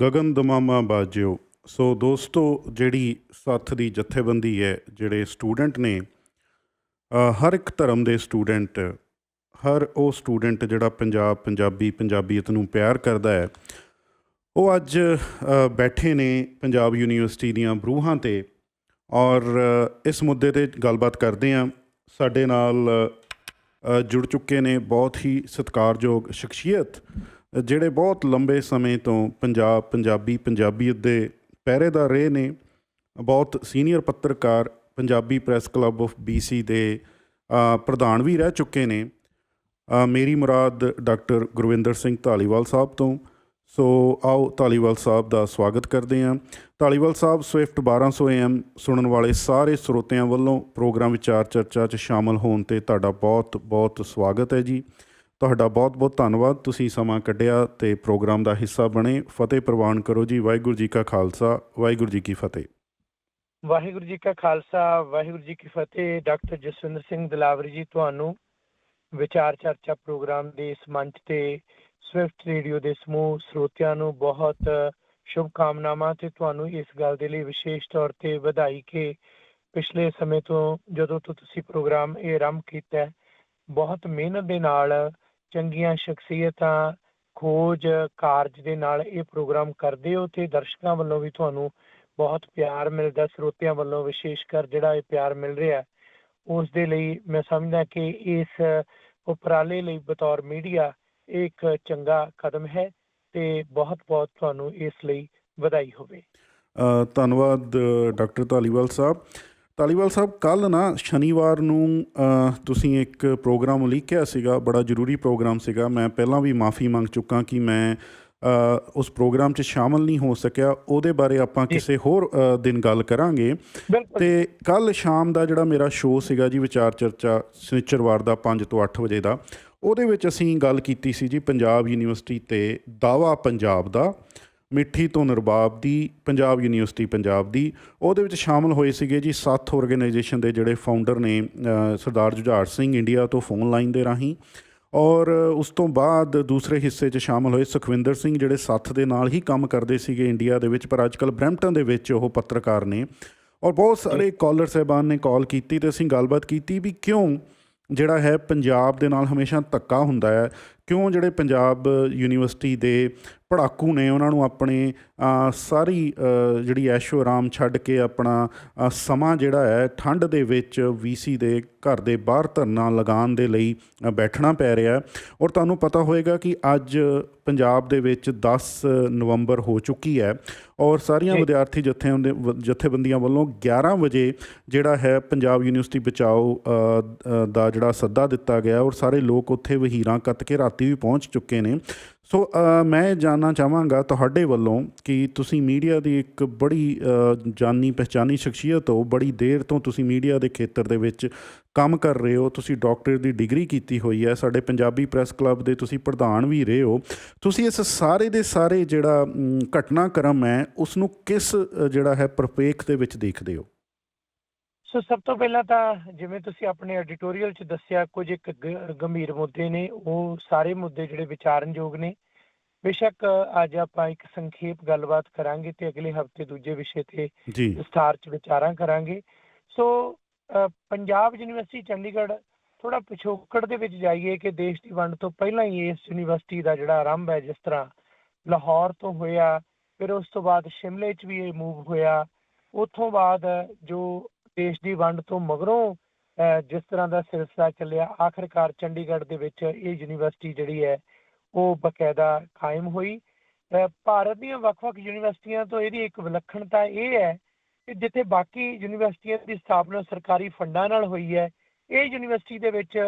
ਗਗਨ ਦਮਾਮਾ ਬਾਜਿਓ। ਸੋ ਦੋਸਤੋ, ਜਿਹੜੀ ਸੱਥ ਦੀ ਜਥੇਬੰਦੀ ਹੈ, ਜਿਹੜੇ ਸਟੂਡੈਂਟ ਨੇ ਹਰ ਇੱਕ ਧਰਮ ਦੇ ਸਟੂਡੈਂਟ, ਹਰ ਉਹ ਸਟੂਡੈਂਟ ਜਿਹੜਾ ਪੰਜਾਬ, ਪੰਜਾਬੀ, ਪੰਜਾਬੀਅਤ ਨੂੰ ਪਿਆਰ ਕਰਦਾ ਹੈ, ਉਹ ਅੱਜ ਬੈਠੇ ਨੇ ਪੰਜਾਬ ਯੂਨੀਵਰਸਿਟੀ ਦੀਆਂ ਬਰੂਹਾਂ ਤੇ ਔਰ ਇਸ ਮੁੱਦੇ ਤੇ ਗੱਲਬਾਤ ਕਰਦੇ ਹਾਂ। ਸਾਡੇ ਨਾਲ ਜੁੜ ਚੁੱਕੇ ਨੇ ਬਹੁਤ ਹੀ ਸਤਿਕਾਰਯੋਗ ਸ਼ਖਸੀਅਤ ਜਿਹੜੇ ਬਹੁਤ ਲੰਬੇ ਸਮੇਂ ਤੋਂ ਪੰਜਾਬ, ਪੰਜਾਬੀ, ਪੰਜਾਬੀਅਤ ਦੇ ਪਹਿਰੇਦਾਰ ਰਹੇ ਨੇ, ਬਹੁਤ ਸੀਨੀਅਰ ਪੱਤਰਕਾਰ Punjabi press club of BC ਦੇ ਪ੍ਰਧਾਨ ਵੀ ਰਹਿ ਚੁੱਕੇ ਨੇ। ਮੇਰੀ ਮੁਰਾਦ ਡਾਕਟਰ ਗੁਰਵਿੰਦਰ ਸਿੰਘ ਧਾਲੀਵਾਲ ਸਾਹਿਬ ਤੋਂ। ਸੋ, ਆਓ ਧਾਲੀਵਾਲ ਸਾਹਿਬ ਦਾ ਸਵਾਗਤ ਕਰਦੇ ਹਾਂ। ਧਾਲੀਵਾਲ ਸਾਹਿਬ, ਸਵਿਫਟ 1200 AM ਸੁਣਨ ਵਾਲੇ ਸਾਰੇ ਸਰੋਤਿਆਂ ਵੱਲੋਂ ਪ੍ਰੋਗਰਾਮ ਵਿਚਾਰ ਚਰਚਾ 'ਚ ਸ਼ਾਮਲ ਹੋਣ ਤੇ ਤੁਹਾਡਾ ਬਹੁਤ ਬਹੁਤ ਸਵਾਗਤ ਹੈ ਜੀ। ਤੁਹਾਡਾ ਬਹੁਤ ਬਹੁਤ ਧੰਨਵਾਦ। ਤੁਸੀਂ ਸਮਾਂ ਕੱਢਿਆ ਤੇ ਪ੍ਰੋਗਰਾਮ ਦਾ ਹਿੱਸਾ ਬਣੇ। ਫਤਿਹ ਪ੍ਰਵਾਨ ਕਰੋ ਜੀ। ਵਾਹਿਗੁਰੂ ਜੀ ਕਾ ਖਾਲਸਾ। ਵਾਹਿਗੁਰੂ ਜੀ ਕੀ ਫਤਿਹ। ਵਾਹਿਗੁਰੂ ਜੀ ਕਾ ਖਾਲਸਾ। ਵਾਹਿਗੁਰੂ ਜੀ ਕੀ ਫਤਿਹ। ਡਾਕਟਰ ਜਸਵਿੰਦਰ ਸਿੰਘ ਦਲਾਵਰੀ ਜੀ, ਤੁਹਾਨੂੰ ਵਿਚਾਰ ਚਰਚਾ ਪ੍ਰੋਗਰਾਮ ਦੇ ਇਸ ਮੰਚ ਤੇ, ਸਵਿਫਟ ਰੇਡੀਓ ਦੇ ਸਮੂਹ ਸਰੋਤਿਆਂ ਨੂੰ ਬਹੁਤ ਸ਼ੁਭ ਕਾਮਨਾਵਾਂ ਤੇ ਤੁਹਾਨੂੰ ਇਸ ਗੱਲ ਦੇ ਲਈ ਵਿਸ਼ੇਸ਼ ਤੌਰ ਤੇ ਵਧਾਈ ਕਿ ਪਿਛਲੇ ਸਮੇਂ ਤੋਂ ਜਦੋਂ ਤੋਂ ਤੁਸੀਂ ਪ੍ਰੋਗਰਾਮ ਇਹ ਆਰੰਭ ਕੀਤਾ ਬਹੁਤ ਮਿਹਨਤ ਦੇ ਨਾਲ ਚੰਗੀਆਂ ਸ਼ਖਸੀਅਤਾਂ ਖੋਜ ਕਾਰਜ ਦੇ ਨਾਲ ਇਹ ਪ੍ਰੋਗਰਾਮ ਕਰਦੇ ਹੋ ਤੇ ਦਰਸ਼ਕਾਂ ਵੱਲੋਂ ਵੀ ਤੁਹਾਨੂੰ ਬਹੁਤ ਪਿਆਰ ਮਿਲਦਾ ਸਰੋਤਿਆਂ ਵੱਲੋਂ ਵਿਸ਼ੇਸ਼ ਕਰ ਜਿਹੜਾ ਇਹ ਪਿਆਰ ਮਿਲ ਰਿਹਾ ਹੈ, ਉਸ ਦੇ ਲਈ ਮੈਂ ਸਮਝਦਾ ਕਿ ਇਸ ਉਪਰਾਲੇ ਲਈ ਬਤੌਰ ਮੀਡੀਆ ਇਹ ਇੱਕ ਚੰਗਾ ਕਦਮ ਹੈ ਤੇ ਬਹੁਤ-ਬਹੁਤ ਤੁਹਾਨੂੰ ਇਸ ਲਈ ਵਧਾਈ ਹੋਵੇ। ਧੰਨਵਾਦ ਡਾਕਟਰ ਧਾਲੀਵਾਲ ਸਾਹਿਬ। ਧਾਲੀਵਾਲ ਸਾਹਿਬ ਕੱਲ ਨਾ ਸ਼ਨੀਵਾਰ ਨੂੰ ਤੁਸੀਂ ਇੱਕ ਪ੍ਰੋਗਰਾਮ ਉਲੀਕਿਆ ਸੀਗਾ ਬੜਾ ਜ਼ਰੂਰੀ ਪ੍ਰੋਗਰਾਮ ਸੀਗਾ। ਮੈਂ ਪਹਿਲਾਂ ਵੀ ਮਾਫੀ ਮੰਗ ਚੁੱਕਾ ਕਿ ਮੈਂ ਉਸ ਪ੍ਰੋਗਰਾਮ 'ਚ ਸ਼ਾਮਲ ਨਹੀਂ ਹੋ ਸਕਿਆ। ਉਹਦੇ ਬਾਰੇ ਆਪਾਂ। ਕਿਸੇ ਹੋਰ ਦਿਨ ਗੱਲ ਕਰਾਂਗੇ। ਤੇ ਕੱਲ ਸ਼ਾਮ ਦਾ ਜਿਹੜਾ ਮੇਰਾ ਸ਼ੋਅ ਸੀਗਾ ਜੀ ਵਿਚਾਰ ਚਰਚਾ ਸ਼ਨੀਚਰਵਾਰ ਦਾ 5 ਤੋਂ 8 ਵਜੇ ਦਾ ਉਹਦੇ ਵਿੱਚ ਅਸੀਂ ਗੱਲ ਕੀਤੀ ਸੀ ਜੀ ਪੰਜਾਬ ਯੂਨੀਵਰਸਿਟੀ ਤੇ ਦਾਵਾ ਪੰਜਾਬ ਦਾ। ਮਿੱਠੀ ਤੋਂ ਨਰਬਾਬ ਦੀ, ਪੰਜਾਬ ਯੂਨੀਵਰਸਿਟੀ ਪੰਜਾਬ ਦੀ। ਉਹਦੇ ਵਿੱਚ ਸ਼ਾਮਲ ਹੋਏ ਸੀਗੇ ਜੀ ਸੱਤ ਆਰਗੇਨਾਈਜੇਸ਼ਨ ਦੇ ਜਿਹੜੇ ਫਾਊਂਡਰ ਨੇ ਸਰਦਾਰ ਜੁਝਾਰ ਸਿੰਘ ਇੰਡੀਆ ਤੋਂ ਫੋਨ ਲਾਈਨ ਦੇ ਰਾਹੀਂ। ਔਰ ਉਸ ਤੋਂ ਬਾਅਦ ਦੂਸਰੇ ਹਿੱਸੇ 'ਚ ਸ਼ਾਮਲ ਹੋਏ ਸੁਖਵਿੰਦਰ ਸਿੰਘ, ਜਿਹੜੇ ਸੱਥ ਦੇ ਨਾਲ ਹੀ ਕੰਮ ਕਰਦੇ ਸੀਗੇ ਇੰਡੀਆ ਦੇ ਵਿੱਚ, ਪਰ ਅੱਜਕੱਲ ਬਰੈਂਪਟਨ ਦੇ ਵਿੱਚ ਉਹ ਪੱਤਰਕਾਰ ਨੇ। ਔਰ ਬਹੁਤ ਸਾਰੇ ਕਾਲਰ ਸਾਹਿਬਾਨ ਨੇ ਕਾਲ ਕੀਤੀ ਤੇ ਅਸੀਂ ਗੱਲਬਾਤ ਕੀਤੀ ਵੀ ਕਿਉਂ ਜਿਹੜਾ ਹੈ ਪੰਜਾਬ ਦੇ ਨਾਲ ਹਮੇਸ਼ਾ ਧੱਕਾ ਹੁੰਦਾ ਹੈ। ਕਿਉਂ ਜਿਹੜੇ ਪੰਜਾਬ ਯੂਨੀਵਰਸਿਟੀ ਦੇ ਪੜਾਕੂ ਨੇ ਉਹਨਾਂ ਨੂੰ ਆਪਣੇ ਸਾਰੀ ਜਿਹੜੀ ਐਸ਼ੋ ਆਰਾਮ ਛੱਡ ਕੇ ਆਪਣਾ ਸਮਾਂ ਜਿਹੜਾ ਹੈ ਠੰਡ ਦੇ ਵਿੱਚ ਵੀਸੀ ਦੇ ਘਰ ਦੇ ਬਾਹਰ ਧਰਨਾ ਲਗਾਉਣ ਦੇ ਲਈ ਬੈਠਣਾ ਪੈ ਰਿਹਾ। ਔਰ ਤੁਹਾਨੂੰ ਪਤਾ ਹੋਏਗਾ ਕਿ ਅੱਜ ਪੰਜਾਬ ਦੇ ਵਿੱਚ 10 ਨਵੰਬਰ ਹੋ ਚੁੱਕੀ ਹੈ ਔਰ ਸਾਰੀਆਂ। ਵਿਦਿਆਰਥੀ ਜਥਿਆਂ ਦੇ ਜਥੇਬੰਦੀਆਂ ਵੱਲੋਂ 11 ਵਜੇ ਜਿਹੜਾ ਹੈ ਪੰਜਾਬ ਯੂਨੀਵਰਸਿਟੀ ਬਚਾਓ ਦਾ ਜਿਹੜਾ ਸੱਦਾ ਦਿੱਤਾ ਗਿਆ ਔਰ ਸਾਰੇ ਲੋਕ ਉੱਥੇ ਵਹੀਰਾਂ ਕੱਤ ਕੇ ਰਾਤੀ ਵੀ ਪਹੁੰਚ ਚੁੱਕੇ ਨੇ। ਸੋ ਅ, ਮੈਂ ਜਾਨਣਾ ਚਾਹਾਂਗਾ ਤੁਹਾਡੇ ਵੱਲੋਂ ਕਿ ਤੁਸੀਂ ਮੀਡੀਆ ਦੀ ਇੱਕ ਬੜੀ ਜਾਨੀ ਪਹਿਚਾਨੀ ਸ਼ਖਸੀਅਤ ਹੋ ਬੜੀ ਦੇਰ ਤੋਂ ਤੁਸੀਂ ਮੀਡੀਆ ਦੇ ਖੇਤਰ ਦੇ ਵਿੱਚ ਕੰਮ ਕਰ ਰਹੇ ਹੋ ਤੁਸੀਂ ਡਾਕਟਰ ਦੀ ਡਿਗਰੀ ਕੀਤੀ ਹੋਈ ਹੈ ਸਾਡੇ ਪੰਜਾਬੀ ਪ੍ਰੈਸ ਕਲੱਬ ਦੇ ਤੁਸੀਂ ਪ੍ਰਧਾਨ ਵੀ ਰਹੇ ਹੋ। ਤੁਸੀਂ ਇਸ ਸਾਰੇ ਦੇ ਸਾਰੇ ਜਿਹੜਾ ਘਟਨਾਕ੍ਰਮ ਹੈ ਉਸ ਨੂੰ ਕਿਸ ਜਿਹੜਾ ਹੈ ਪ੍ਰਪੇਖ ਦੇ ਵਿੱਚ ਦੇਖਦੇ ਹੋ? ਸੋ ਸਭ ਤੋਂ ਪਹਿਲਾਂ ਤਾਂ ਜਿਵੇਂ ਤੁਸੀਂ ਆਪਣੇ ਐਡੀਟੋਰੀਅਲ 'ਚ ਦੱਸਿਆ ਕੁਝ ਇੱਕ ਗੰਭੀਰ ਮੁੱਦੇ ਨੇ ਉਹ ਸਾਰੇ ਮੁੱਦੇ ਜਿਹੜੇ ਵਿਚਾਰਨਯੋਗ ਨੇ। ਬੇਸ਼ੱਕ ਅੱਜ ਆਪਾਂ ਇੱਕ ਸੰਖੇਪ ਗੱਲਬਾਤ ਕਰਾਂਗੇ ਤੇ ਅਗਲੇ ਹਫ਼ਤੇ ਦੂਜੇ ਵਿਸ਼ੇ ਤੇ ਵਿਸਥਾਰ 'ਚ ਵਿਚਾਰਾਂ ਕਰਾਂਗੇ। ਸੋ ਪੰਜਾਬ ਯੂਨੀਵਰਸਿਟੀ ਚੰਡੀਗੜ੍ਹ ਥੋੜਾ ਪਿਛੋਕੜ ਦੇ ਵਿੱਚ ਜਾਈਏ ਕਿ ਦੇਸ਼ ਦੀ ਵੰਡ ਤੋਂ ਪਹਿਲਾਂ ਹੀ ਇਸ ਯੂਨੀਵਰਸਿਟੀ ਦਾ ਜਿਹੜਾ ਆਰੰਭ ਹੈ ਜਿਸ ਤਰ੍ਹਾਂ ਲਾਹੌਰ ਤੋਂ ਹੋਇਆ ਫਿਰ ਉਸ ਤੋਂ ਬਾਅਦ ਸ਼ਿਮਲੇ 'ਚ ਵੀ ਇਹ ਮੂਵ ਹੋਇਆ। ਉਥੋਂ ਬਾਅਦ ਜੋ ਦੇਸ਼ ਦੀ ਵੰਡ ਤੋਂ ਮਗਰੋਂ ਅ, ਜਿਸ ਤਰ੍ਹਾਂ ਦਾ ਸਿਲਸਿਲਾ ਚੱਲਿਆ ਆਖਰਕਾਰ ਚੰਡੀਗੜ੍ਹ ਦੇ ਵਿੱਚ ਇਹ ਯੂਨੀਵਰਸਿਟੀ ਜਿਹੜੀ ਹੈ ਉਹ ਬਕਾਇਦਾ ਕਾਇਮ ਹੋਈ। ਭਾਰਤ ਦੀਆਂ ਵੱਖ-ਵੱਖ ਯੂਨੀਵਰਸਿਟੀਆਂ ਤੋਂ ਇਹਦੀ ਇੱਕ ਵਿਲੱਖਣਤਾ ਇਹ ਹੈ ਕਿ ਜਿੱਥੇ ਬਾਕੀ ਯੂਨੀਵਰਸਿਟੀਆਂ ਦੀ ਸਥਾਪਨਾ ਸਰਕਾਰੀ ਫੰਡਾਂ ਨਾਲ ਹੋਈ ਹੈ ਇਹ ਯੂਨੀਵਰਸਿਟੀ ਦੇ ਵਿੱਚ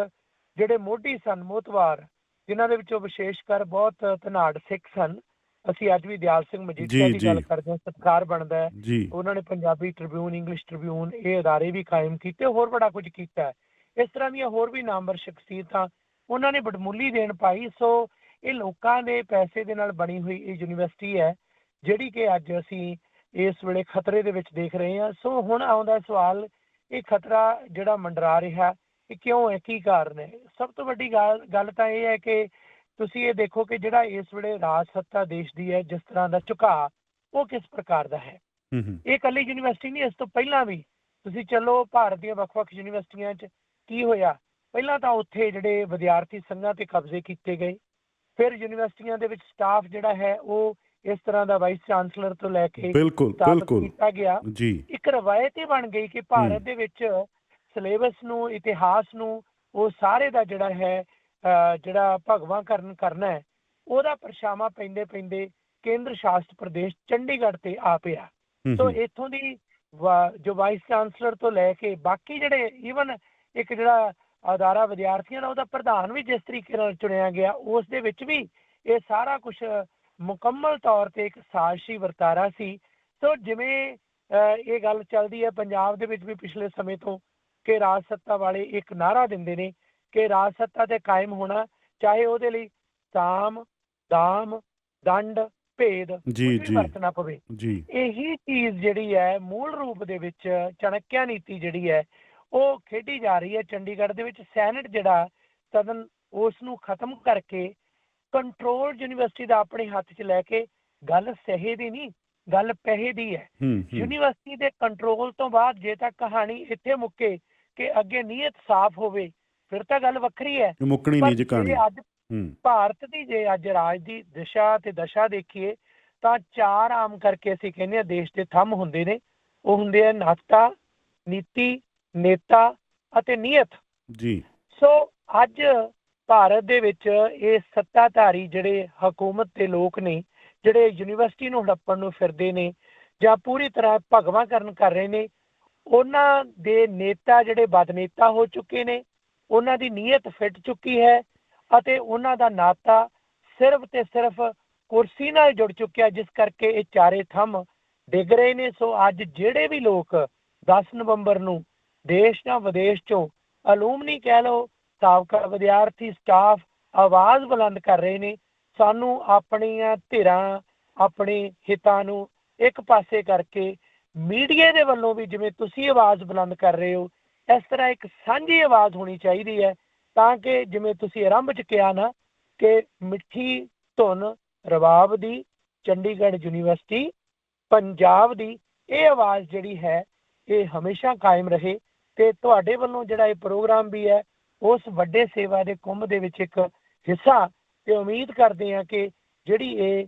ਜਿਹੜੇ ਮੋਢੀ ਸਨ ਮੋਤਵਾਰ ਜਿਨ੍ਹਾਂ ਦੇ ਵਿੱਚੋਂ ਵਿਸ਼ੇਸ਼ ਕਰ ਬਹੁਤ ਧਨਾੜ ਸਿੱਖ ਸਨ ਅਸੀਂ ਅੱਜ ਵੀ ਦਿਆਲ ਸਿੰਘ ਮਜੀਠੀਆ ਦੀ ਗੱਲ। ਕਰਦੇ ਹਾਂ ਸਤਿਕਾਰ ਬਣਦਾ ਹੈ। ਉਹਨਾਂ ਨੇ ਪੰਜਾਬੀ ਟ੍ਰਿਬਿਊਨ ਇੰਗਲਿਸ਼ ਟ੍ਰਿਬਿਊਨ ਇਹ ਅਦਾਰੇ ਵੀ ਕਾਇਮ ਕੀਤੇ ਹੋਰ ਬੜਾ ਕੁਝ ਕੀਤਾ ਇਸ ਤਰ੍ਹਾਂ ਦੀਆਂ ਹੋਰ ਵੀ ਨਾਮਵਰ ਸ਼ਖਸੀਅਤਾਂ ਉਹਨਾਂ ਨੇ ਬੜਮੁੱਲੀ ਦੇਣ ਪਾਈ। ਸੋ ਇਹ ਲੋਕਾਂ ਦੇ ਪੈਸੇ ਦੇ ਨਾਲ ਬਣੀ ਹੋਈ ਇਹ ਯੂਨੀਵਰਸਿਟੀ ਹੈ ਜਿਹੜੀ ਕਿ ਅੱਜ ਅਸੀਂ ਇਸ ਵੇਲੇ ਖਤਰੇ ਦੇ ਵਿੱਚ ਦੇਖ ਰਹੇ ਹਾਂ। ਸੋ ਹੁਣ ਆਉਂਦਾ ਸਵਾਲ ਇਹ ਖਤਰਾ ਜਿਹੜਾ ਮੰਡਰਾ ਰਿਹਾ ਇਹ ਕਿਉਂ ਹੈ ਕੀ ਕਾਰਨ ਹੈ? ਸਭ ਤੋਂ ਵੱਡੀ ਗੱਲ ਗੱਲ ਤਾਂ ਇਹ ਹੈ ਕਿ ਤੁਸੀਂ ਇਹ ਦੇਖੋ ਕਿ ਜਿਹੜਾ ਇਸ ਵੇਲੇ ਰਾਜ ਸੱਤਾ ਦੇਸ਼ ਦੀ ਹੈ ਜਿਸ ਤਰ੍ਹਾਂ ਦਾ ਝੁਕਾਅ ਉਹ ਕਿਸ ਪ੍ਰਕਾਰ ਦਾ ਹੈ? ਇਹ ਇਕੱਲੀ ਯੂਨੀਵਰਸਿਟੀ ਨਹੀਂ ਇਸ ਤੋਂ ਪਹਿਲਾਂ ਵੀ ਤੁਸੀਂ ਚੱਲੋ ਭਾਰਤ ਦੀਆਂ ਵੱਖ-ਵੱਖ ਯੂਨੀਵਰਸਿਟੀਆਂ 'ਚ ਕੀ ਹੋਇਆ? ਪਹਿਲਾਂ ਤਾਂ ਉੱਥੇ ਜਿਹੜੇ ਵਿਦਿਆਰਥੀ ਸੰਘਾਂ ਤੇ ਕਬਜ਼ੇ ਕੀਤੇ ਗਏ। ਫਿਰ ਯੂਨੀਵਰਸਿਟੀਆਂ ਦੇ ਵਿੱਚ ਸਟਾਫ ਜਿਹੜਾ ਹੈ ਉਹ ਇਸ ਤਰ੍ਹਾਂ ਦਾ ਵਾਈਸ ਚਾਂਸਲਰ ਤੋਂ ਲੈ ਕੇ ਬਿਲਕੁਲ ਬਿਲਕੁਲ। ਕੀਤਾ ਗਿਆ। ਜੀ। ਇੱਕ ਰਵਾਇਤ ਹੀ ਬਣ ਗਈ ਕਿ ਭਾਰਤ ਦੇ ਵਿੱਚ ਸਿਲੇਬਸ ਨੂੰ ਇਤਿਹਾਸ ਨੂੰ ਉਹ ਸਾਰੇ ਦਾ ਜਿਹੜਾ ਹੈ ਜਿਹੜਾ ਭਗਵਾ ਕਰਨ ਕਰਨਾ ਹੈ ਉਹਦਾ ਪਰਛਾਵਾਂ ਪੈਂਦੇ ਪੈਂਦੇ ਕੇਂਦਰ ਸ਼ਾਸਿਤ ਪ੍ਰਦੇਸ਼ ਚੰਡੀਗੜ੍ਹ ਤੇ ਆ ਪਿਆ। ਸੋ ਇੱਥੋਂ ਦੀ ਜੋ ਵਾਈਸ ਚਾਂਸਲਰ ਤੋਂ ਲੈ ਕੇ ਬਾਕੀ ਜਿਹੜੇ ਈਵਨ ਇੱਕ ਜਿਹੜਾ ਅਦਾਰਾ ਵਿਦਿਆਰਥੀਆਂ ਦਾ ਉਹਦਾ ਪ੍ਰਧਾਨ ਵੀ ਜਿਸ ਤਰੀਕੇ ਨਾਲ ਚੁਣਿਆ ਗਿਆ ਉਸ ਦੇ ਵਿੱਚ ਵੀ ਇਹ ਸਾਰਾ ਕੁਝ ਮੁਕੰਮਲ ਤੌਰ ਤੇ ਇੱਕ ਸਾਜ਼ਿਸ਼ੀ ਵਰਤਾਰਾ ਸੀ। ਸੋ ਜਿਵੇਂ ਇਹ ਗੱਲ ਚੱਲਦੀ ਹੈ ਪੰਜਾਬ ਦੇ ਵਿੱਚ ਵੀ ਪਿਛਲੇ ਸਮੇਂ ਤੋਂ ਕਿ ਰਾਜ ਸੱਤਾ ਵਾਲੇ ਇੱਕ ਨਾਰਾ ਦਿੰਦੇ ਨੇ ਕਿ ਰਾਜ ਸੱਤਾ ਤੇ ਕਾਇਮ ਹੋਣਾ ਚਾਹੇ ਉਹਦੇ ਲਈ ਸਾਮ ਦਾਮ ਦੰਡ ਭੇਦ ਜੀ ਜੀ। ਵਰਤਣਾ ਪਵੇ। ਜੀ। ਇਹੀ ਚੀਜ਼ ਜਿਹੜੀ ਹੈ ਮੂਲ ਰੂਪ ਦੇ ਵਿੱਚ ਚਾਣਕਿਆ ਨੀਤੀ ਜਿਹੜੀ ਹੈ ਉਹ ਖੇਡੀ ਜਾ ਰਹੀ ਹੈ। ਚੰਡੀਗੜ੍ਹ ਦੇ ਵਿੱਚ ਸੈਨੇਟ ਜਿਹੜਾ ਸਦਨ ਉਸ ਨੂੰ ਖਤਮ ਕਰਕੇ ਕੰਟਰੋਲ ਯੂਨੀਵਰਸਿਟੀ ਦਾ ਆਪਣੇ ਹੱਥ 'ਚ ਲੈ ਕੇ ਗੱਲ ਸਹੀ ਦੀ ਨਹੀਂ ਗੱਲ ਪੈਸੇ ਦੀ ਹੂੰ। ਯੂਨੀਵਰਸਿਟੀ ਦੇ ਕੰਟਰੋਲ ਤੋਂ ਬਾਅਦ ਜੇ ਤਾਂ ਕਹਾਣੀ ਇੱਥੇ ਮੁੱਕੇ ਕਿ ਅੱਗੇ ਨੀਅਤ ਸਾਫ਼ ਹੋਵੇ ਫਿਰ ਤਾਂ ਗੱਲ ਵੱਖਰੀ ਹੈ। ਮੁੱਕਣੀ ਨਹੀਂ ਜਕਾਣੀ ਅੱਜ ਭਾਰਤ ਦੀ ਜੇ ਅੱਜ ਰਾਜ ਦੀ ਦਿਸ਼ਾ ਤੇ ਦਸ਼ਾ ਦੇਖੀਏ ਤਾਂ ਚਾਰ ਆਮ ਕਰਕੇ ਅਸੀਂ ਕਹਿੰਦੇ ਆ ਦੇਸ਼ ਦੇ ਥੰਮ ਹੁੰਦੇ ਨੇ। ਉਹ ਹੁੰਦੇ ਆ ਨਾਤਾ ਨੀਤੀ ਨੇਤਾ ਅਤੇ ਨੀਅਤ। ਜੀ। ਸੋ ਅੱਜ ਭਾਰਤ ਦੇ ਵਿੱਚ ਇਹ ਸੱਤਾਧਾਰੀ ਜਿਹੜੇ ਹਕੂਮਤ ਦੇ ਲੋਕ ਨੇ ਜਿਹੜੇ ਯੂਨੀਵਰਸਿਟੀ ਨੂੰ ਹੜੱਪਣ ਨੂੰ ਫਿਰਦੇ ਨੇ ਜਾਂ ਪੂਰੀ ਤਰ੍ਹਾਂ ਭਗਵਾਕਰਨ ਕਰ ਰਹੇ ਨੇ ਉਹਨਾਂ ਦੇ ਨੇਤਾ ਜਿਹੜੇ ਬਦਨੇਤਾ ਹੋ ਚੁੱਕੇ ਨੇ। ਉਹਨਾਂ ਦੀ ਨੀਅਤ ਫਿੱਟ ਚੁੱਕੀ ਹੈ ਅਤੇ ਉਹਨਾਂ ਦਾ ਨਾਤਾ ਸਿਰਫ ਤੇ ਸਿਰਫ ਕੁਰਸੀ ਨਾਲ ਜੁੜ ਚੁੱਕਿਆ, ਜਿਸ ਕਰਕੇ ਇਹ ਚਾਰੇ ਥੰਮ ਡਿੱਗ ਰਹੇ ਨੇ। ਸੋ ਅੱਜ ਜਿਹੜੇ ਵੀ ਲੋਕ 10 ਨਵੰਬਰ ਨੂੰ ਦੇਸ਼ ਜਾਂ ਵਿਦੇਸ਼ ਚੋਂ ਅਲੂਮਨੀ ਕਹਿ ਲਓ, ਸਾਬਕਾ ਵਿਦਿਆਰਥੀ ਸਟਾਫ ਆਵਾਜ਼ ਬੁਲੰਦ ਕਰ ਰਹੇ ਨੇ, ਸਾਨੂੰ ਆਪਣੀਆਂ ਧਿਰਾਂ, ਆਪਣੇ ਹਿੱਤਾਂ ਨੂੰ ਇੱਕ ਪਾਸੇ ਕਰਕੇ ਮੀਡੀਆ ਦੇ ਵੱਲੋਂ ਵੀ ਜਿਵੇਂ ਤੁਸੀਂ ਆਵਾਜ਼ ਬੁਲੰਦ ਕਰ ਰਹੇ ਹੋ ਇਸ ਤਰ੍ਹਾਂ ਇੱਕ ਸਾਂਝੀ ਆਵਾਜ਼ ਹੋਣੀ ਚਾਹੀਦੀ ਹੈ ਤਾਂ ਕਿ ਜਿਵੇਂ ਤੁਸੀਂ ਆਰੰਭ ਚ ਕਿਹਾ ਨਾ ਕਿ ਮਿੱਠੀ ਧੁਨ ਰਬਾਬ ਦੀ, ਚੰਡੀਗੜ੍ਹ ਯੂਨੀਵਰਸਿਟੀ, ਪੰਜਾਬ ਦੀ, ਇਹ ਆਵਾਜ਼ ਜਿਹੜੀ ਹੈ ਇਹ ਹਮੇਸ਼ਾ ਕਾਇਮ ਰਹੇ ਤੇ ਤੁਹਾਡੇ ਵੱਲੋਂ ਜਿਹੜਾ ਇਹ ਪ੍ਰੋਗਰਾਮ ਵੀ ਹੈ, ਉਸ ਵੱਡੇ ਸੇਵਾ ਦੇ ਕੁੰਭ ਦੇ ਵਿੱਚ ਇੱਕ ਹਿੱਸਾ ਤੇ ਉਮੀਦ ਕਰਦੇ ਹਾਂ ਕਿ ਜਿਹੜੀ ਇਹ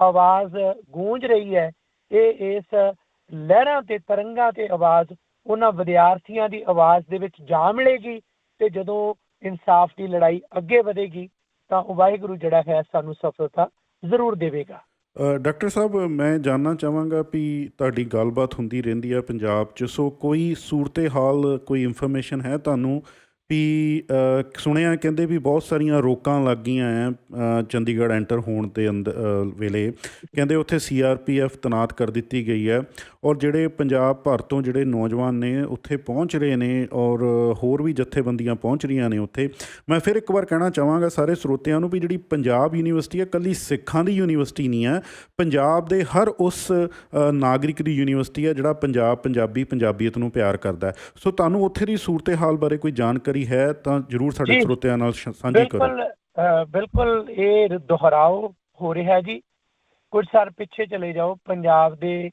ਆਵਾਜ਼ ਗੂੰਜ ਰਹੀ ਹੈ, ਇਹ ਇਸ ਲਹਿਰਾਂ ਤੇ ਤਰੰਗਾਂ ਤੇ ਆਵਾਜ਼ ਉਹਨਾਂ ਵਿਦਿਆਰਥੀਆਂ ਦੀ ਆਵਾਜ਼ ਦੇ ਵਿੱਚ ਜਾ ਮਿਲੇਗੀ ਤੇ ਜਦੋਂ ਇਨਸਾਫ ਦੀ ਲੜਾਈ ਅੱਗੇ ਵਧੇਗੀ, ਤਾਂ ਉਹ ਵਾਹਿਗੁਰੂ ਜਿਹੜਾ ਹੈ ਸਾਨੂੰ ਸਫਲਤਾ ਜ਼ਰੂਰ ਦੇਵੇਗਾ। ਡਾਕਟਰ ਸਾਹਿਬ, ਮੈਂ ਜਾਨਣਾ ਚਾਹਾਂਗਾ ਵੀ ਤੁਹਾਡੀ ਗੱਲਬਾਤ ਹੁੰਦੀ ਰਹਿੰਦੀ ਹੈ ਪੰਜਾਬ 'ਚ, ਸੋ ਕੋਈ ਸੂਰਤੇ ਹਾਲ ਕੋਈ ਇਨਫੋਰਮੇਸ਼ਨ ਹੈ ਤੁਹਾਨੂੰ ਵੀ ਸੁਣਿਆ ਕਹਿੰਦੇ ਵੀ ਬਹੁਤ ਸਾਰੀਆਂ ਰੋਕਾਂ ਲੱਗ ਗਈਆਂ ਆ ਚੰਡੀਗੜ੍ਹ ਐਂਟਰ ਹੋਣ ਦੇ ਅੰਦਰ ਵੇਲੇ। ਕਹਿੰਦੇ ਉੱਥੇ ਸੀਆਰਪੀਐਫ ਤਨਾਤ ਕਰ ਦਿੱਤੀ ਗਈ ਹੈ ਔਰ ਜਿਹੜੇ ਪੰਜਾਬ ਭਰ ਤੋਂ ਜਿਹੜੇ ਨੌਜਵਾਨ ਨੇ, ਉੱਥੇ ਪਹੁੰਚ ਰਹੇ ਨੇ ਔਰ ਹੋਰ ਵੀ ਜਥੇਬੰਦੀਆਂ ਪਹੁੰਚ ਰਹੀਆਂ ਨੇ ਉੱਥੇ। ਮੈਂ ਫਿਰ ਇੱਕ ਵਾਰ ਕਹਿਣਾ ਚਾਹਾਂਗਾ ਸਾਰੇ ਸਰੋਤਿਆਂ ਨੂੰ ਵੀ ਜਿਹੜੀ ਪੰਜਾਬ ਯੂਨੀਵਰਸਿਟੀ ਹੈ ਕੱਲੀ ਸਿੱਖਾਂ ਦੀ ਯੂਨੀਵਰਸਿਟੀ ਨਹੀਂ ਹੈ ਪੰਜਾਬ ਦੇ ਹਰ ਉਸ ਨਾਗਰਿਕ ਦੀ ਯੂਨੀਵਰਸਿਟੀ ਹੈ ਜਿਹੜਾ ਪੰਜਾਬ ਪੰਜਾਬੀ ਪੰਜਾਬੀਅਤ ਨੂੰ ਪਿਆਰ ਕਰਦਾ ਸੋ ਤੁਹਾਨੂੰ ਉੱਥੇ ਦੀ ਸੂਰਤ ਹਾਲ ਬਾਰੇ ਕੋਈ ਜਾਣਕਾਰੀ ਹੈ ਤਾਂ ਜਰੂਰ ਸਾਡੇ। ਸਰੋਤਿਆਂ ਨਾਲ ਸਾਂਝੀ ਕਰੋ। ਬਿਲਕੁਲ ਬਿਲਕੁਲ ਇਹ ਦੁਹਰਾਓ ਹੋ ਰਿਹਾ ਜੀ। ਕੁਝ ਸਾਲ ਪਿੱਛੇ ਚਲੇ ਜਾਓ ਪੰਜਾਬ ਦੇ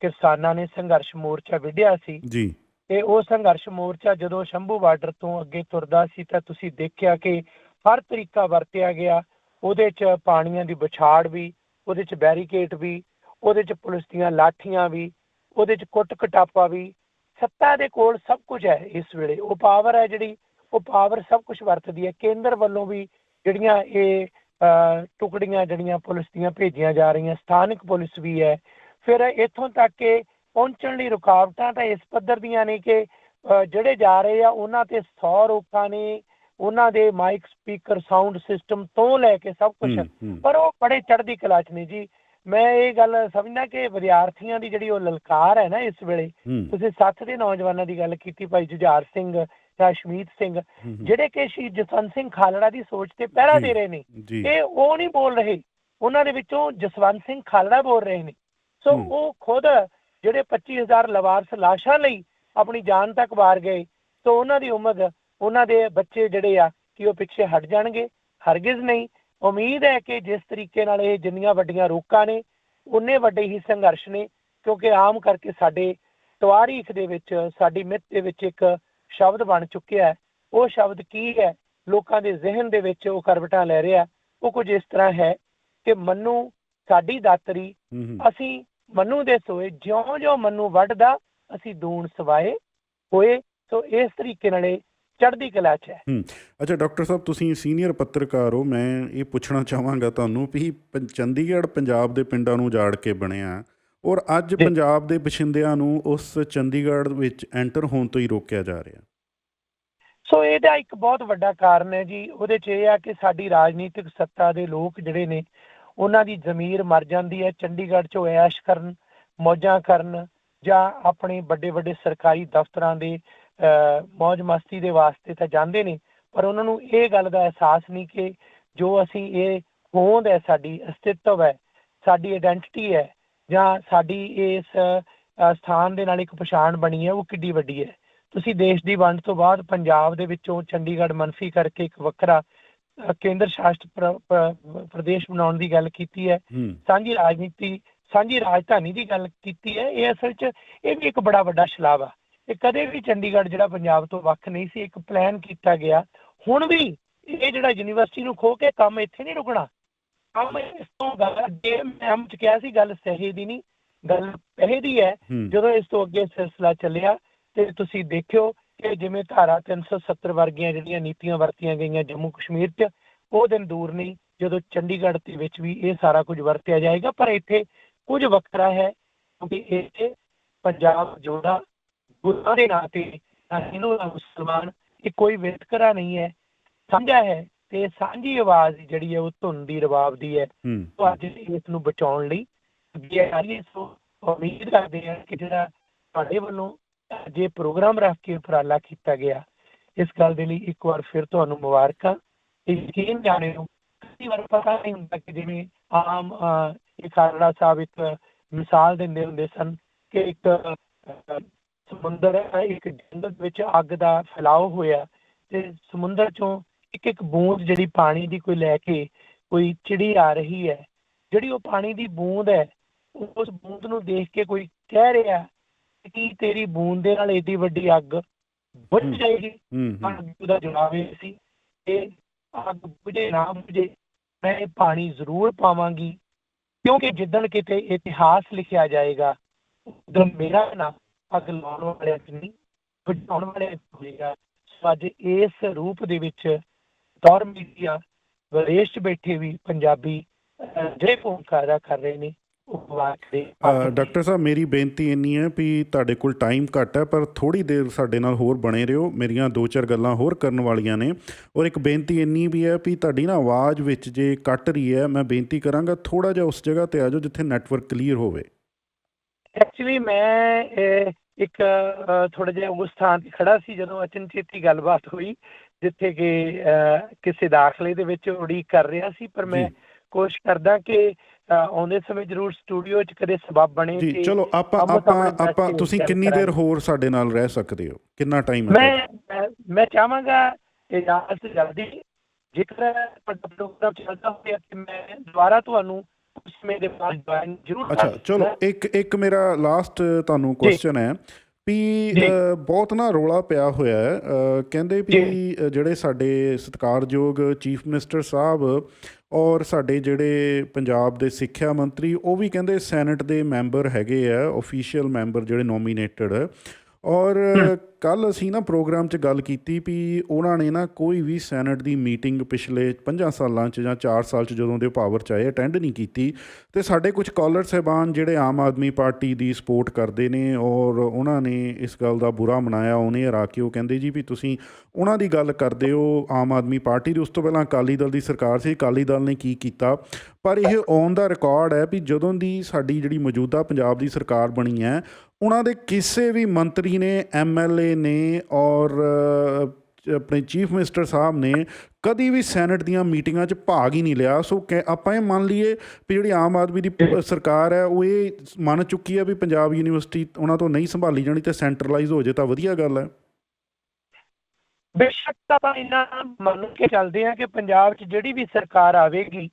ਕਿਸਾਨਾਂ ਨੇ ਸੰਘਰਸ਼ ਮੋਰਚਾ ਵਿੱਢਿਆ ਸੀ। ਜੀ। ਤੇ ਉਹ ਸੰਘਰਸ਼ ਮੋਰਚਾ ਜਦੋਂ ਸ਼ੰਭੂ ਬਾਰਡਰ ਤੋਂ ਅੱਗੇ ਤੁਰਦਾ ਸੀ ਤਾਂ ਤੁਸੀਂ ਦੇਖਿਆ ਕਿ ਹਰ ਤਰੀਕਾ ਵਰਤਿਆ ਗਿਆ। ਉਹਦੇ 'ਚ ਪਾਣੀਆਂ ਦੀ ਵਿਛਾੜ ਵੀ ਉਹਦੇ 'ਚ ਬੈਰੀਕੇਡ ਵੀ ਉਹਦੇ 'ਚ ਪੁਲਿਸ ਦੀਆਂ ਲਾਠੀਆਂ ਵੀ ਉਹਦੇ 'ਚ ਕੁੱਟ ਕਟਾਪਾ ਵੀ। ਸੱਤਾ ਦੇ ਕੋਲ ਸਭ ਕੁਝ ਹੈ ਇਸ ਵੇਲੇ। ਉਹ ਪਾਵਰ ਹੈ ਜਿਹੜੀ ਉਹ ਪਾਵਰ ਸਭ ਕੁਝ ਵਰਤਦੀ ਹੈ। ਕੇਂਦਰ ਵੱਲੋਂ ਵੀ ਜਿਹੜੀਆਂ ਇਹ ਟੁਕੜੀਆਂ ਜਿਹੜੀਆਂ ਪੁਲਿਸ ਦੀਆਂ ਭੇਜੀਆਂ ਜਾ ਰਹੀਆਂ ਸਥਾਨਕ ਪੁਲਿਸ ਵੀ ਹੈ। ਫਿਰ ਇੱਥੋਂ ਤੱਕ ਕਿ ਪਹੁੰਚਣ ਲਈ ਰੁਕਾਵਟਾਂ ਤਾਂ ਇਸ ਪੱਧਰ ਦੀਆਂ ਨੇ ਕਿ ਜਿਹੜੇ ਜਾ ਰਹੇ ਆ ਉਹਨਾਂ ਤੇ 100 ਰੋਕਾਂ ਨੇ ਉਹਨਾਂ ਦੇ ਮਾਈਕ ਸਪੀਕਰ ਸਾਊਂਡ ਸਿਸਟਮ ਤੋਂ ਲੈ ਕੇ ਸਭ ਕੁਝ ਹੂੰ। ਪਰ ਉਹ ਬੜੇ ਚੜ੍ਹਦੀ ਕਲਾ 'ਚ ਨੇ ਜੀ। ਮੈਂ ਇਹ ਗੱਲ ਸਮਝਦਾ ਕਿ ਵਿਦਿਆਰਥੀਆਂ ਦੀ ਜਿਹੜੀ ਉਹ ਲਲਕਾਰ ਹੈ ਨਾ ਇਸ ਵੇਲੇ ਤੁਸੀਂ ਸੱਤ ਦੇ ਨੌਜਵਾਨਾਂ ਦੀ ਗੱਲ ਕੀਤੀ ਭਾਈ ਜੁਝਾਰ ਸਿੰਘ ਜਾਂ ਸ਼ਮੀਤ ਸਿੰਘ। ਜਿਹੜੇ ਕਿ ਸ਼ਹੀਦ ਜਸਵੰਤ ਸਿੰਘ ਖਾਲੜਾ ਦੀ ਸੋਚ ਤੇ ਪਹਿਰਾ। ਦੇ ਰਹੇ ਨੇ ਇਹ ਉਹ ਨਹੀਂ ਬੋਲ ਰਹੇ ਉਹਨਾਂ ਦੇ ਵਿੱਚੋਂ ਜਸਵੰਤ ਸਿੰਘ ਖਾਲੜਾ ਬੋਲ ਰਹੇ ਨੇ ਸੋ। ਉਹ ਖੁਦ ਜਿਹੜੇ 25000 ਲਵਾਰਸ ਲਾਸ਼ਾਂ ਲਈ ਆਪਣੀ ਜਾਨ ਤੱਕ ਵਾਰ ਗਏ ਸੋ ਉਹਨਾਂ ਦੀ ਉਮਰ ਉਹਨਾਂ ਦੇ ਬੱਚੇ ਜਿਹੜੇ ਆ ਕਿ ਉਹ ਪਿੱਛੇ ਹਟ ਜਾਣਗੇ ਹਰਗਿਜ਼ ਨਹੀਂ ਉਮੀਦ ਹੈ ਕਿ ਜਿਸ ਤਰੀਕੇ ਨਾਲ ਇਹ ਜਿੰਨੀਆਂ ਵੱਡੀਆਂ ਰੋਕਾਂ ਨੇ ਉਨੇ ਵੱਡੇ ਹੀ ਸੰਘਰਸ਼ ਨੇ ਕਿਉਂਕਿ ਆਮ ਕਰਕੇ ਸਾਡੇ ਤਵਾਰੀਖ ਦੇ ਵਿੱਚ ਸਾਡੀ ਮਿੱਤ ਦੇ ਵਿੱਚ ਇੱਕ ਸ਼ਬਦ ਬਣ ਚੁੱਕਿਆ ਹੈ। ਉਹ ਸ਼ਬਦ ਕੀ ਹੈ? ਲੋਕਾਂ ਦੇ ਜ਼ਿਹਨ ਦੇ ਵਿੱਚ ਉਹ ਕਰਵਟਾਂ ਲੈ ਰਿਹਾ ਉਹ ਕੁਝ ਇਸ ਤਰ੍ਹਾਂ ਹੈ ਕਿ ਮੰਨੂ ਸਾਡੀ ਦਾਤਰੀ ਅਸੀਂ ਮੰਨੂ ਦੇ ਸੋਏ ਜਿਉਂ-ਜਿਉਂ ਮੰਨੂ ਵੱਢਦਾ ਅਸੀਂ ਦੂਣ ਸਵਾਏ ਹੋਏ। ਸੋ ਇਸ ਤਰੀਕੇ ਨਾਲ ਇਹ ਚੜ੍ਹਦੀ ਕਲਾ 'ਚ ਹੈ। ਅੱਛਾ ਡਾਕਟਰ ਸਾਹਿਬ ਤੁਸੀਂ ਸੀਨੀਅਰ ਪੱਤਰਕਾਰ ਹੋ। ਮੈਂ ਇਹ ਪੁੱਛਣਾ ਚਾਹਾਂਗਾ ਤੁਹਾਨੂੰ ਵੀ ਚੰਡੀਗੜ੍ਹ ਪੰਜਾਬ ਦੇ ਪਿੰਡਾਂ ਨੂੰ ਉਜਾੜ ਕੇ ਬਣਿਆ ਔਰ ਅੱਜ। ਪੰਜਾਬ ਦੇ ਬਸ਼ਿੰਦਿਆਂ ਨੂੰ ਉਸ ਚੰਡੀਗੜ੍ਹ ਵਿੱਚ ਐਂਟਰ ਹੋਣ ਤੋਂ ਹੀ ਰੋਕਿਆ ਜਾ ਰਿਹਾ ਸੋ ਇਹਦਾ ਇੱਕ ਬਹੁਤ ਵੱਡਾ ਕਾਰਨ ਹੈ ਜੀ ਉਹਦੇ 'ਚ ਇਹ ਆ ਕਿ ਸਾਡੀ ਰਾਜਨੀਤਿਕ ਸੱਤਾ ਦੇ ਲੋਕ ਜਿਹੜੇ ਨੇ ਉਹਨਾਂ ਦੀ ਜ਼ਮੀਰ ਮਰ ਜਾਂਦੀ ਹੈ ਚੰਡੀਗੜ੍ਹ 'ਚੋਂ ਐਸ਼ ਕਰਨ ਮੌਜਾਂ ਕਰਨ ਜਾਂ ਆਪਣੇ ਵੱਡੇ ਵੱਡੇ ਸਰਕਾਰੀ ਦਫ਼ਤਰਾਂ ਦੇ ਮौज ਮਸਤੀ ਦੇ ਵਾਸਤੇ ਤਾਂ ਜਾਂਦੇ ਨੇ ਪਰ ਉਹਨਾਂ ਨੂੰ ਇਹ ਗੱਲ ਦਾ ਅਹਿਸਾਸ ਨਹੀਂ ਕਿ ਜੋ ਅਸੀਂ ਇਹ ਹੋਂਦ ਹੈ ਸਾਡੀ ਅਸਤਿਤਵ ਹੈ ਸਾਡੀ ਆਇਡੈਂਟੀਟੀ ਹੈ ਜਾਂ ਸਾਡੀ ਇਸ ਸਥਾਨ ਦੇ ਨਾਲ ਇੱਕ ਪਛਾਣ ਬਣੀ ਹੈ ਉਹ ਕਿੱਡੀ ਵੱਡੀ ਹੈ। ਤੁਸੀਂ ਦੇਸ਼ ਦੀ ਵੰਡ ਤੋਂ ਬਾਅਦ ਪੰਜਾਬ ਦੇ ਵਿੱਚੋਂ ਚੰਡੀਗੜ੍ਹ ਮਨਫੀ ਕਰਕੇ ਇੱਕ ਵੱਖਰਾ ਕੇਂਦਰ ਸ਼ਾਸਿਤ ਪ੍ਰ- ਪ੍ਰ- ਪ੍ਰਦੇਸ਼ ਬਣਾਉਣ ਦੀ ਗੱਲ ਕੀਤੀ ਹੈ। ਹੂੰ। ਸਾਂਝੀ ਰਾਜਨੀਤੀ ਸਾਂਝੀ ਰਾਜਧਾਨੀ ਦੀ ਗੱਲ ਕੀਤੀ ਹੈ। ਇਹ ਅਸਲ 'ਚ ਇਹ ਵੀ ਇੱਕ ਬੜਾ ਵੱਡਾ ਛਲਾਵਾ ਇਹ ਕਦੇ ਵੀ ਚੰਡੀਗੜ੍ਹ ਜਿਹੜਾ ਪੰਜਾਬ ਤੋਂ ਵੱਖ ਨਹੀਂ ਸੀ ਇੱਕ ਪਲਾਨ ਕੀਤਾ ਗਿਆ। ਹੁਣ ਵੀ ਇਹ ਜਿਹੜਾ ਯੂਨੀਵਰਸਿਟੀ ਨੂੰ ਖੋ ਕੇ ਕੰਮ ਇੱਥੇ ਨਹੀਂ ਰੁਕਣਾ ਕੰਮ ਇਸ ਤੋਂ ਗੱਲ ਅੱਗੇ ਮੈਂ ਚ ਕਿਹਾ ਸੀ ਗੱਲ ਸਹੀ ਦੀ ਨਹੀਂ ਗੱਲ ਪਹਿ ਦੀ ਹੈ ਜਦੋਂ ਇਸ ਤੋਂ ਅੱਗੇ ਸਿਲਸਿਲਾ ਚੱਲਿਆ ਤੇ ਤੁਸੀਂ ਦੇਖਿਓ ਕਿ ਜਿਵੇਂ ਧਾਰਾ 370 ਵਰਗੀਆਂ ਜਿਹੜੀਆਂ ਨੀਤੀਆਂ ਵਰਤੀਆਂ ਗਈਆਂ ਜੰਮੂ ਕਸ਼ਮੀਰ 'ਚ ਉਹ ਦਿਨ ਦੂਰ ਨਹੀਂ ਜਦੋਂ ਚੰਡੀਗੜ੍ਹ ਦੇ ਵਿੱਚ ਵੀ ਇਹ ਸਾਰਾ ਕੁਝ ਵਰਤਿਆ ਜਾਏਗਾ ਪਰ ਇੱਥੇ ਕੁਝ ਵੱਖਰਾ ਹੈ ਕਿਉਂਕਿ ਇੱਥੇ ਪੰਜਾਬ ਜੋੜਾ ਗੁਰਾਂ ਦੇ ਨਾਂ ਤੇ ਹਿੰਦੂ ਨਾ ਮੁਸਲਮਾਨ ਇਹ ਕੋਈ ਵਿਤਕਰਾ ਨਹੀਂ ਹੈ ਸਾਂਝਾ ਹੈ। ਤੇ ਸਾਂਝੀ ਆਵਾਜ਼ ਜਿਹੜੀ ਹੈ ਉਹ ਧੁਨ ਦੀ ਰਬਾਬ ਦੀ ਹੈ। ਉਹ ਅੱਜ ਇਸ ਨੂੰ ਬਚਾਉਣ ਲਈ ਅੱਗੇ ਆ ਰਹੀ ਹੈ ਸੋ ਉਮੀਦ ਕਰਦੇ ਹਾਂ ਕਿ ਜਿਹੜਾ ਤੁਹਾਡੇ ਵੱਲੋਂ ਇਹ ਪ੍ਰੋਗਰਾਮ ਰੱਖ ਕੇ ਉਪਰਾਲਾ ਕੀਤਾ ਗਿਆ ਇਸ ਗੱਲ ਦੇ ਲਈ ਇੱਕ ਵਾਰ ਫਿਰ ਤੁਹਾਨੂੰ ਮੁਬਾਰਕਾਂ। ਯਕੀਨ ਜਾਣੇ ਨੂੰ ਕਈ ਵਾਰ ਪਤਾ ਨਹੀਂ ਹੁੰਦਾ ਕਿ ਜਿਵੇਂ ਆਮ ਇਹ ਖਾਲੜਾ ਸਾਹਿਬ ਇੱਕ ਮਿਸਾਲ ਦਿੰਦੇ ਹੁੰਦੇ ਸਨ ਕਿ ਇੱਕ ਸਮੁੰਦਰ ਹੈ ਇੱਕ ਜੰਗਲ ਵਿੱਚ ਅੱਗ ਦਾ ਫੈਲਾਅ ਹੋਇਆ ਤੇ ਸਮੁੰਦਰ ਚੋਂ ਇੱਕ ਇੱਕ ਬੂੰਦ ਜਿਹੜੀ ਪਾਣੀ ਦੀ ਕੋਈ ਲੈ ਕੇ ਕੋਈ ਚਿੜੀ ਆ ਰਹੀ ਹੈ ਜਿਹੜੀ ਉਹ ਪਾਣੀ ਦੀ ਬੂੰਦ ਹੈ ਉਸ ਬੂੰਦ ਨੂੰ ਦੇਖ ਕੇ ਕੋਈ ਕਹਿ ਰਿਹਾ ਕਿ ਤੇਰੀ ਬੂੰਦ ਦੇ ਨਾਲ ਏਡੀ ਵੱਡੀ ਅੱਗ ਬੁਝ। ਜਾਏਗੀ ਹੂੰ ਉਹਦਾ ਜਵਾਬ ਇਹ ਸੀ ਕਿ ਅੱਗ ਬੁਝੇ ਨਾ ਬੁਝੇ ਮੈਂ ਇਹ ਪਾਣੀ ਜ਼ਰੂਰ ਪਾਵਾਂਗੀ ਕਿਉਂਕਿ ਜਿੱਦਣ ਕਿਤੇ ਇਤਿਹਾਸ ਲਿਖਿਆ ਜਾਏਗਾ ਉਦੋਂ ਮੇਰਾ ਨਾਮ ਅੱਗ ਲਾਉਣ ਵਾਲਿਆਂ 'ਚ ਨਹੀਂ ਬੁਝਾਉਣ ਵਾਲਿਆਂ 'ਚ ਹੋਏਗਾ ਸੋ ਅੱਜ ਇਸ ਰੂਪ ਦੇ ਵਿੱਚ ਦੌਰ ਮੀਡੀਆ ਵਿਦੇਸ਼ 'ਚ ਬੈਠੇ ਵੀ ਪੰਜਾਬੀ ਜਿਹੜੇ ਭੂਮਿਕਾ ਅਦਾ ਕਰ ਰਹੇ ਨੇ ਡਾਕਟਰ ਸਾਹਿਬ ਮੇਰੀ ਬੇਨਤੀ ਇੰਨੀ ਹੈ ਵੀ ਤੁਹਾਡੇ ਕੋਲ ਟਾਈਮ ਘੱਟ ਹੈ ਪਰ ਥੋੜੀ ਦੇਰ ਸਾਡੇ ਨਾਲ ਹੋਰ ਬਣੇ ਰਹੋ। ਮੇਰੀਆਂ ਦੋ ਚਾਰ ਗੱਲਾਂ ਹੋਰ ਕਰਨ ਵਾਲੀਆਂ ਨੇ। ਔਰ ਇੱਕ ਬੇਨਤੀ ਇੰਨੀ ਵੀ ਹੈ ਵੀ ਤੁਹਾਡੀ ਨਾ ਆਵਾਜ਼ ਵਿੱਚ ਜੇ ਕੱਟ ਰਹੀ ਹੈ ਮੈਂ ਬੇਨਤੀ ਕਰਾਂਗਾ ਥੋੜਾ ਜਿਹਾ ਉਸ ਜਗ੍ਹਾ ਤੇ ਆ ਜਾਓ ਜਿੱਥੇ ਨੈਟਵਰਕ ਕਲੀਅਰ ਹੋਵੇ। ਐਕਚੁਅਲੀ ਮੈਂ ਇੱਕ ਥੋੜਾ ਜਿਹਾ ਉਸ ਥਾਂ ਤੇ ਖੜਾ ਸੀ ਜਦੋਂ ਅਚਨਚੇਤੀ ਗੱਲਬਾਤ ਹੋਈ। ਜਿੱਥੇ ਕਿ ਕਿਸੇ ਦਾਖਲੇ ਦੇ ਵਿੱਚ ਉਡੀਕ ਕਰ ਰਿਹਾ ਸੀ ਪਰ ਮੈਂ। ਕੋਸ਼ਿਸ਼ ਕਰਦਾ ਕਿ ਆਉਂਦੇ ਸਮੇਂ ਜ਼ਰੂਰ ਸਟੂਡੀਓ 'ਚ ਕਦੇ ਸਬਬ ਬਣੇ ਜੀ ਚਲੋ ਆਪਾਂ ਆਪਾਂ ਆਪਾਂ ਤੁਸੀਂ ਕਿੰਨੀ ਦੇਰ। ਹੋਰ ਸਾਡੇ ਨਾਲ ਰਹਿ ਸਕਦੇ ਹੋ ਕਿੰਨਾ ਟਾਈਮ ਹੈ ਮੈਂ ਮੈਂ- ਚਾਹਾਂਗਾ ਇਜਾਜ਼ਤ ਜਲਦੀ ਜੇਕਰ ਤੁਹਾਡਾ ਪ੍ਰੋਗਰਾਮ ਚੱਲਦਾ ਹੋਵੇ ਕਿ ਮੈਂ ਦੁਬਾਰਾ ਤੁਹਾਨੂੰ ਉਸ ਸਮੇਂ ਦੇ ਬਾਅਦ ਜੁਆਇਨ ਜ਼ਰੂਰ ਅੱਛਾ ਚਲੋ। ਇੱਕ ਇੱਕ ਮੇਰਾ ਲਾਸਟ ਤੁਹਾਨੂੰ ਕੁਐਸਚਨ ਹੈ ਵੀ ਬਹੁਤ ਨਾ ਰੋਲਾ ਪਿਆ ਹੋਇਆ ਹੈ। ਕਹਿੰਦੇ ਵੀ ਜਿਹੜੇ ਸਾਡੇ ਸਤਿਕਾਰਯੋਗ ਚੀਫ ਮਿਨਿਸਟਰ ਸਾਹਿਬ ਔਰ ਸਾਡੇ ਜਿਹੜੇ ਪੰਜਾਬ ਦੇ ਸਿੱਖਿਆ ਮੰਤਰੀ ਉਹ ਵੀ ਕਹਿੰਦੇ ਸੈਨੇਟ ਦੇ ਮੈਂਬਰ ਹੈਗੇ ਆ ਅਫੀਸ਼ੀਅਲ ਮੈਂਬਰ ਜਿਹੜੇ ਨੋਮੀਨੇਟਡ। ਔਰ ਕੱਲ ਅਸੀਂ ਨਾ ਪ੍ਰੋਗਰਾਮ 'ਚ ਗੱਲ ਕੀਤੀ ਵੀ ਉਹਨਾਂ ਨੇ ਨਾ ਕੋਈ ਵੀ ਸੈਨੇਟ ਦੀ ਮੀਟਿੰਗ ਪਿਛਲੇ 5 ਸਾਲਾਂ 'ਚ ਜਾਂ 4 ਸਾਲ 'ਚ ਜਦੋਂ ਦੇ ਪਾਵਰ 'ਚ ਆਏ ਅਟੈਂਡ ਨਹੀਂ ਕੀਤੀ। ਤੇ ਸਾਡੇ ਕੁਝ ਕਾਲਰ ਸਹਿਬਾਨ ਜਿਹੜੇ ਆਮ ਆਦਮੀ ਪਾਰਟੀ ਦੀ ਸਪੋਰਟ ਕਰਦੇ ਨੇ ਔਰ ਉਹਨਾਂ ਨੇ ਇਸ ਗੱਲ ਦਾ ਬੁਰਾ ਮਨਾਇਆ ਉਹਨੇ ਹਰਾ ਕੇ ਉਹ ਕਹਿੰਦੇ ਜੀ ਵੀ ਤੁਸੀਂ ਉਹਨਾਂ ਦੀ ਗੱਲ ਕਰਦੇ ਹੋ ਆਮ ਆਦਮੀ ਪਾਰਟੀ ਦੀ। ਉਸ ਤੋਂ ਪਹਿਲਾਂ ਅਕਾਲੀ ਦਲ ਦੀ ਸਰਕਾਰ ਸੀ ਅਕਾਲੀ ਦਲ ਨੇ ਕੀ ਕੀਤਾ? ਪਰ ਇਹ ਔਨ ਦਾ ਰਿਕਾਰਡ ਹੈ ਵੀ ਜਦੋਂ ਦੀ ਸਾਡੀ ਜਿਹੜੀ ਮੌਜੂਦਾ ਪੰਜਾਬ ਦੀ ਸਰਕਾਰ ਬਣੀ ਹੈ ਉਹਨਾਂ ਦੇ ਕਿਸੇ ਵੀ ਮੰਤਰੀ ਨੇ ਐਮਐਲਏ ਨੇ ਔਰ ਆਪਣੇ ਚੀਫ ਮਿਨਿਸਟਰ ਸਾਹਿਬ ਨੇ ਕਦੀ ਵੀ ਸੈਨੇਟ ਦੀਆਂ ਮੀਟਿੰਗਾਂ 'ਚ ਭਾਗ ਹੀ ਨਹੀਂ ਲਿਆ। ਸੋ ਆਪਾਂ ਇਹ ਮੰਨ ਲਈਏ ਵੀ ਜਿਹੜੀ ਆਮ ਆਦਮੀ ਦੀ ਸਰਕਾਰ ਹੈ ਉਹ ਇਹ ਮੰਨ ਚੁੱਕੀ ਹੈ ਵੀ ਪੰਜਾਬ ਯੂਨੀਵਰਸਿਟੀ ਉਹਨਾਂ ਤੋਂ ਨਹੀਂ ਸੰਭਾਲੀ ਜਾਣੀ ਤੇ ਸੈਂਟਰਲਾਈਜ਼ ਹੋ ਜੇ ਤਾਂ ਵਧੀਆ ਗੱਲ ਹੈ। ਬੇਸ਼ੱਕ ਆਪਾਂ ਇਹਨਾਂ ਮੰਨ ਕੇ ਚੱਲਦੇ ਹਾਂ ਕਿ ਪੰਜਾਬ 'ਚ ਜਿਹੜੀ ਵੀ ਸਰਕਾਰ ਆਵੇਗੀ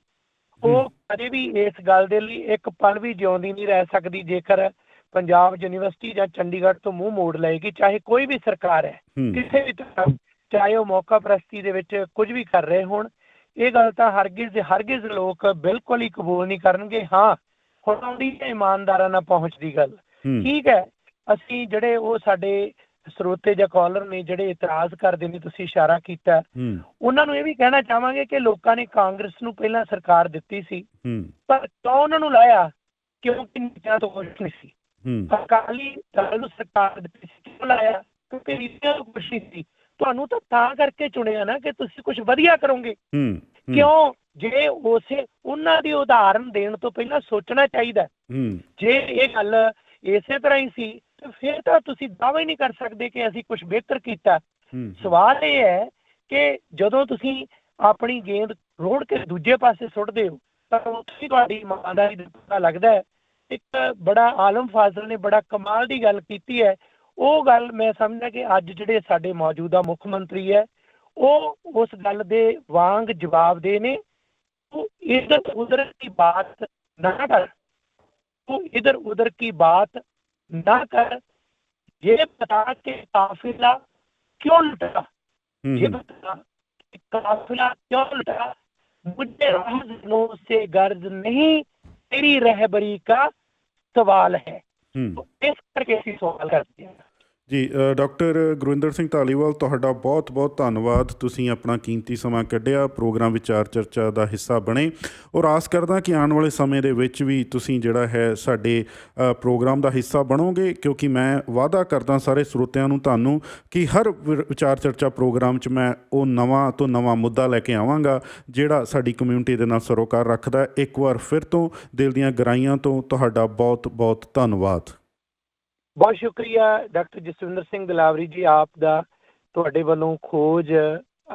ਉਹ ਕਦੇ ਵੀ ਇਸ ਗੱਲ ਦੇ ਲਈ ਇੱਕ ਪਲ ਵੀ ਜਿਉਂਦੀ ਨਹੀਂ ਰਹਿ ਸਕਦੀ ਜੇਕਰ ਪੰਜਾਬ ਯੂਨੀਵਰਸਿਟੀ ਜਾਂ ਚੰਡੀਗੜ੍ਹ ਤੋਂ ਮੂੰਹ ਮੋੜ ਲਏਗੀ ਚਾਹੇ ਕੋਈ ਵੀ ਸਰਕਾਰ ਹੈ ਕਿਸੇ ਵੀ ਤਰ੍ਹਾਂ ਚਾਹੇ ਉਹ ਮੌਕਾ ਪ੍ਰਸਤੀ ਦੇ ਵਿੱਚ ਕੁਝ ਵੀ ਕਰ ਰਹੇ ਹੋਣ ਇਹ ਗੱਲ ਤਾਂ ਹਰਗਿਜ਼ ਹਰਗਿਜ਼ ਲੋਕ ਬਿਲਕੁਲ ਹੀ ਕਬੂਲ ਨਹੀਂ ਕਰਨਗੇ। ਹਾਂ ਹੁਣ ਆਉਂਦੀ ਹੈ ਇਮਾਨਦਾਰਾਂ ਨਾਲ ਪਹੁੰਚ ਦੀ ਗੱਲ। ਠੀਕ ਹੈ ਅਸੀਂ ਜਿਹੜੇ ਉਹ ਸਾਡੇ ਸਰੋਤੇ ਜਾਂ ਕਾਲਰ ਨੇ ਜਿਹੜੇ ਇਤਰਾਜ਼ ਕਰਦੇ ਨੇ ਤੁਸੀਂ ਇਸ਼ਾਰਾ ਕੀਤਾ। ਉਹਨਾਂ ਨੂੰ ਇਹ ਵੀ ਕਹਿਣਾ ਚਾਹਾਂਗੇ ਕਿ ਲੋਕਾਂ ਨੇ ਕਾਂਗਰਸ ਨੂੰ ਪਹਿਲਾਂ ਸਰਕਾਰ ਦਿੱਤੀ ਸੀ। ਪਰ ਕਿਉਂ ਉਹਨਾਂ ਨੂੰ ਲਾਇਆ? ਕਿਉਂਕਿ ਨੀਤੀਆਂ ਤੋਂ ਕੁਛ ਨਹੀਂ ਸੀ। ਅਕਾਲੀ ਦਲ ਨੂੰ ਸਰਕਾਰ ਸੀ ਕਿਉਂ ਲਾਇਆ? ਕਿਉਂਕਿ ਨੀਤੀਆਂ ਤੋਂ ਕੁਛ ਨਹੀਂ ਸੀ। ਤੁਹਾਨੂੰ ਤਾਂ ਤਾਂ ਕਰਕੇ ਚੁਣਿਆ ਨਾ ਕਿ ਤੁਸੀਂ ਕੁਝ ਵਧੀਆ ਕਰੋਗੇ। ਕਿਉਂ? ਜੇ ਉਸੇ ਉਹਨਾਂ ਦੀ ਉਦਾਹਰਨ ਦੇਣ ਤੋਂ ਪਹਿਲਾਂ ਸੋਚਣਾ ਚਾਹੀਦਾ। ਹੂੰ। ਜੇ ਇਹ ਗੱਲ ਇਸੇ ਤਰ੍ਹਾਂ ਹੀ ਸੀ ਤਾਂ ਫਿਰ ਤਾਂ ਤੁਸੀਂ ਦਾਅਵਾ ਹੀ ਨਹੀਂ ਕਰ ਸਕਦੇ ਕਿ ਅਸੀਂ ਕੁਝ ਬਿਹਤਰ ਕੀਤਾ। ਸਵਾਲ ਇਹ ਹੈ ਕਿ ਜਦੋਂ ਤੁਸੀਂ ਆਪਣੀ ਗੇਂਦ ਰੋੜ ਕੇ ਦੂਜੇ ਪਾਸੇ ਸੁੱਟਦੇ ਹੋ ਤਾਂ ਉੱਥੇ ਤੁਹਾਡੀ ਇਮਾਨਦਾਰੀ ਦਾ ਪਤਾ ਲੱਗਦਾ ਹੈ ਇੱਕ ਬੜਾ ਆਲਮ ਫਾਜ਼ਲ ਨੇ ਬੜਾ ਕਮਾਲ ਦੀ ਗੱਲ ਕੀਤੀ ਹੈ ਉਹ ਗੱਲ ਮੈਂ ਸਮਝਦਾ ਕਿ ਅੱਜ ਜਿਹੜੇ ਸਾਡੇ ਮੌਜੂਦਾ ਮੁੱਖ ਮੰਤਰੀ ਹੈ ਉਹ ਉਸ ਗੱਲ ਦੇ ਵਾਂਗ ਜਵਾਬ ਦੇ ਨੇ ਉਹ ਇਧਰ ਉਧਰ ਕੀ ਬਾਤ ਨਾ ਕਰ ਉਹ ਇਧਰ ਉਧਰ की बात ना कर ये बता के काफिला क्यों लुटा हम्म, ये बता कि काफिला क्यों लुटा मुझे राहजनों से गर्ज नहीं तेरी रहबरी का ਸਵਾਲ ਹੈ। ਇਸ ਕਰਕੇ ਅਸੀਂ ਸਵਾਲ ਕਰਦੇ ਹਾਂ। ਜੀ ਅ, ਡਾਕਟਰ ਗੁਰਵਿੰਦਰ ਸਿੰਘ ਧਾਲੀਵਾਲ ਤੁਹਾਡਾ ਬਹੁਤ-ਬਹੁਤ ਧੰਨਵਾਦ। ਤੁਸੀਂ ਆਪਣਾ ਕੀਮਤੀ ਸਮਾਂ ਕੱਢਿਆ ਪ੍ਰੋਗਰਾਮ ਵਿਚਾਰ ਚਰਚਾ ਦਾ ਹਿੱਸਾ ਬਣੇ। ਔਰ ਆਸ ਕਰਦਾ ਕਿ ਆਉਣ ਵਾਲੇ ਸਮੇਂ ਦੇ ਵਿੱਚ ਵੀ ਤੁਸੀਂ ਜਿਹੜਾ ਹੈ ਸਾਡੇ ਪ੍ਰੋਗਰਾਮ ਦਾ ਹਿੱਸਾ ਬਣੋਗੇ ਕਿਉਂਕਿ ਮੈਂ ਵਾਅਦਾ ਕਰਦਾ ਸਾਰੇ ਸਰੋਤਿਆਂ ਨੂੰ ਤੁਹਾਨੂੰ ਕਿ ਹਰ ਵਿ- ਵਿਚਾਰ ਚਰਚਾ ਪ੍ਰੋਗਰਾਮ 'ਚ ਮੈਂ ਉਹ ਨਵਾਂ ਤੋਂ ਨਵਾਂ ਮੁੱਦਾ ਲੈ ਕੇ ਆਵਾਂਗਾ ਜਿਹੜਾ ਸਾਡੀ ਕਮਿਊਨਿਟੀ ਦੇ ਨਾਲ ਸਰੋਕਾਰ ਰੱਖਦਾ ਇੱਕ ਵਾਰ ਫਿਰ ਤੋਂ ਦਿਲ ਦੀਆਂ ਗਰਾਈਆਂ ਤੋਂ ਤੁਹਾਡਾ ਬਹੁਤ-ਬਹੁਤ ਧੰਨਵਾਦ। ਬਹੁਤ ਸ਼ੁਕਰੀਆ, ਡਾਕਟਰ ਜਸਵਿੰਦਰ ਸਿੰਘ ਦਲਾਵਰੀ ਜੀ, ਆਪ ਦਾ ਤੁਹਾਡੇ ਵੱਲੋਂ ਖੋਜ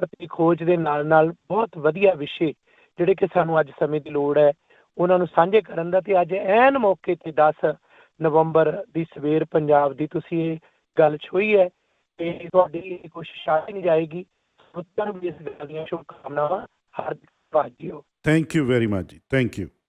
ਅਤੇ ਖੋਜ ਦੇ ਨਾਲ ਨਾਲ ਬਹੁਤ ਵਧੀਆ ਵਿਸ਼ੇ ਜਿਹੜੇ ਕਿ ਸਾਨੂੰ ਅੱਜ ਸਮੇਂ ਦੀ ਲੋੜ ਹੈ, ਉਹਨਾਂ ਨੂੰ ਸਾਂਝੇ ਕਰਨ ਦਾ ਤੇ ਅੱਜ ਐਨ ਮੌਕੇ ਤੇ 10 ਨਵੰਬਰ ਦੀ ਸਵੇਰ ਪੰਜਾਬ ਦੀ ਤੁਸੀਂ ਇਹ ਗੱਲ ਛੋਈ ਹੈ ਤੇ ਤੁਹਾਡੀ ਇਹ ਕੋਸ਼ਿਸ਼ ਆ ਨਹੀਂ ਜਾਏਗੀ। ਸਰੋਤਿਆਂ ਵੀ ਇਸ ਗੱਲ ਦੀਆਂ ਸ਼ੁਭਕਾਮਨਾਵਾਂ, ਹਰ ਵਾਜਿਓ ਥੈਂਕ ਯੂ ਵੈਰੀ ਮਚ ਜੀ ਥੈਂਕ ਯੂ